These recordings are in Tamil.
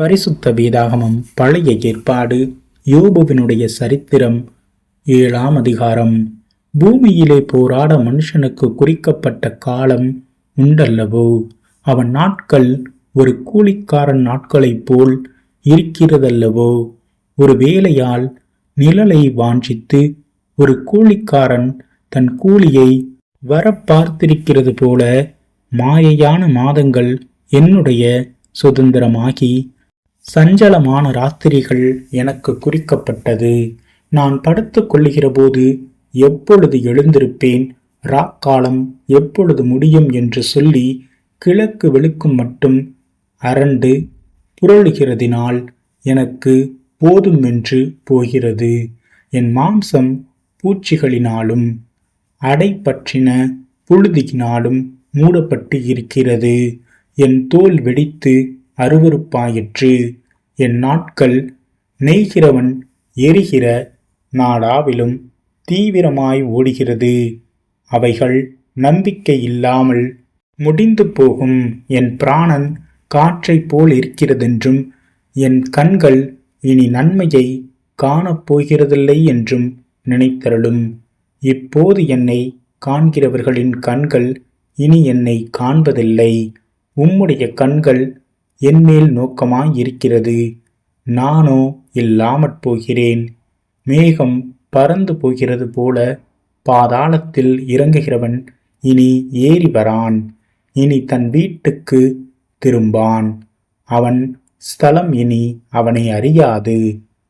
பரிசுத்த வேதாகமம் பழைய ஏற்பாடு. யோபுவினுடைய சரித்திரம் ஏழாம் அதிகாரம். பூமியிலே போராட மனுஷனுக்கு குறிக்கப்பட்ட காலம் உண்டல்லவோ? அவன் நாட்கள் ஒரு கூலிக்காரன் நாட்களைப் போல் இருக்கிறதல்லவோ? ஒரு வேலையால் நிழலை வாஞ்சித்து ஒரு கூலிக்காரன் தன் கூலியை வர பார்த்திருக்கிறது போல மாயையான மாதங்கள் என்னுடைய சுதந்திரமாகி சஞ்சலமான ராத்திரிகள் எனக்கு குறிக்கப்பட்டது. நான் படுத்து கொள்ளுகிற போது எப்பொழுது எழுந்திருப்பேன்? ராக்காலம் எப்பொழுது முடியும் என்று சொல்லி கிழக்கு வெளுக்கும் மட்டும் அரண்டு புரளுகிறதினால் எனக்கு போதுமென்று போகிறது. என் மாம்சம் பூச்சிகளினாலும் அடைப்பற்றின புழுதியினாலும் மூடப்பட்டு இருக்கிறது. என் தோல் வெடித்து அருவருப்பாயிற்று. என் நாட்கள் நெய்கிறவன் எரிகிற நாடாவிலும் தீவிரமாய் ஓடுகிறது. அவைகள் நம்பிக்கை இல்லாமல் முடிந்து போகும். என் பிராணன் காற்றைப் போல் இருக்கிறதென்றும் என் கண்கள் இனி நன்மையை காணப்போகிறதில்லை என்றும் நினைத்தருளும். இப்போது என்னை காண்கிறவர்களின் கண்கள் இனி என்னை காண்பதில்லை. உம்முடைய கண்கள் என்மேல் நோக்கமாய் இருக்கிறது நானோ இல்லாமற் போகிறேன். மேகம் பறந்து போகிறது போல பாதாளத்தில் இறங்குகிறவன் இனி ஏறி வரான். இனி தன் வீட்டுக்கு திரும்பான். அவன் ஸ்தலம் இனி அவனை அறியாது.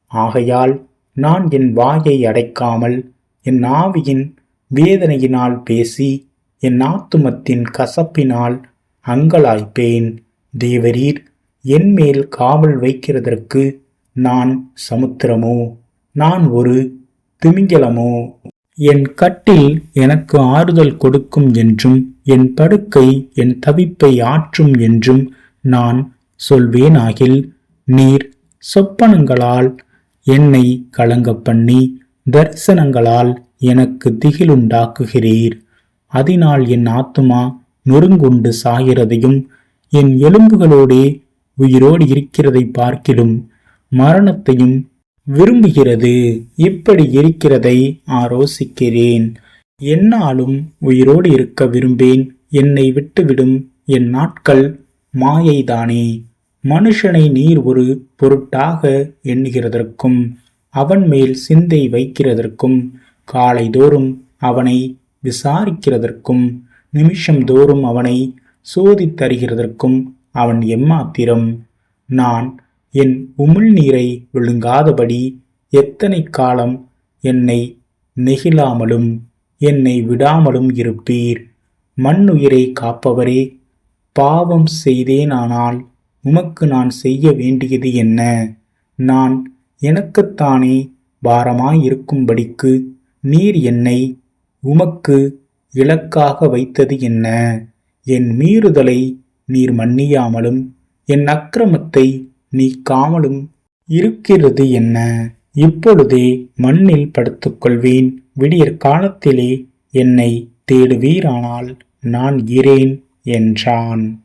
ஆகையால் நான் என் வாயை அடைக்காமல் என் ஆவியின் வேதனையினால் பேசி என் ஆத்துமத்தின் கசப்பினால் அங்கலாய்ப்பேன். தேவரீர் என்மேல் காவல் வைக்கிறதற்கு நான் சமுத்திரமோ? நான் ஒரு திமிங்கலமோ? என் கட்டில் எனக்கு ஆறுதல் கொடுக்கும் என்றும் என் படுக்கை என் தவிப்பை ஆற்றும் என்றும் நான் சொல்வேனாகில் நீர் சொப்பனங்களால் என்னை கலங்க பண்ணி தரிசனங்களால் எனக்கு திகிலுண்டாக்குகிறீர். அதனால் என் ஆத்துமா நொறுங்குண்டு சாகிறதையும் என் எலும்புகளோடே உயிரோடு இருக்கிறதை பார்க்கிலும் மரணத்தையும் விரும்புகிறது. இப்படி இருக்கிறதை ஆரோசிக்கிறேன். என்னாலும் உயிரோடு இருக்க விரும்பேன். என்னை விட்டுவிடும் என் நாட்கள் மாயைதானே. மனுஷனை நீர் ஒரு பொருட்டாக எண்ணுகிறதற்கும் அவன் மேல் சிந்தை வைக்கிறதற்கும் காலைதோறும் அவனை விசாரிக்கிறதற்கும் நிமிஷம் தோறும் அவனை சோதித்தருகிறதற்கும் அவன் எம்மாத்திரம். நான் என் உமிழ்நீரை விழுங்காதபடி எத்தனை காலம் என்னை நெகிழாமலும் என்னை விடாமலும் இருப்பீர். மண்ணுயிரை காப்பவரே பாவம் செய்தேனானால் உமக்கு நான் செய்ய வேண்டியது என்ன? நான் எனக்குத்தானே பாரமாயிருக்கும்படிக்கு நீர் என்னை உமக்கு இலக்காக வைத்தது என்ன? என் மீறுதலை நீர் மன்னியாமலும் என் அக்கிரமத்தை நீக்காமலும் இருக்கிறது என்ன? இப்பொழுதே மண்ணில் படுத்துக்கொள்வேன். விடியற் காலத்திலே என்னை தேடுவீரானால் நான் இரேன் என்றான்.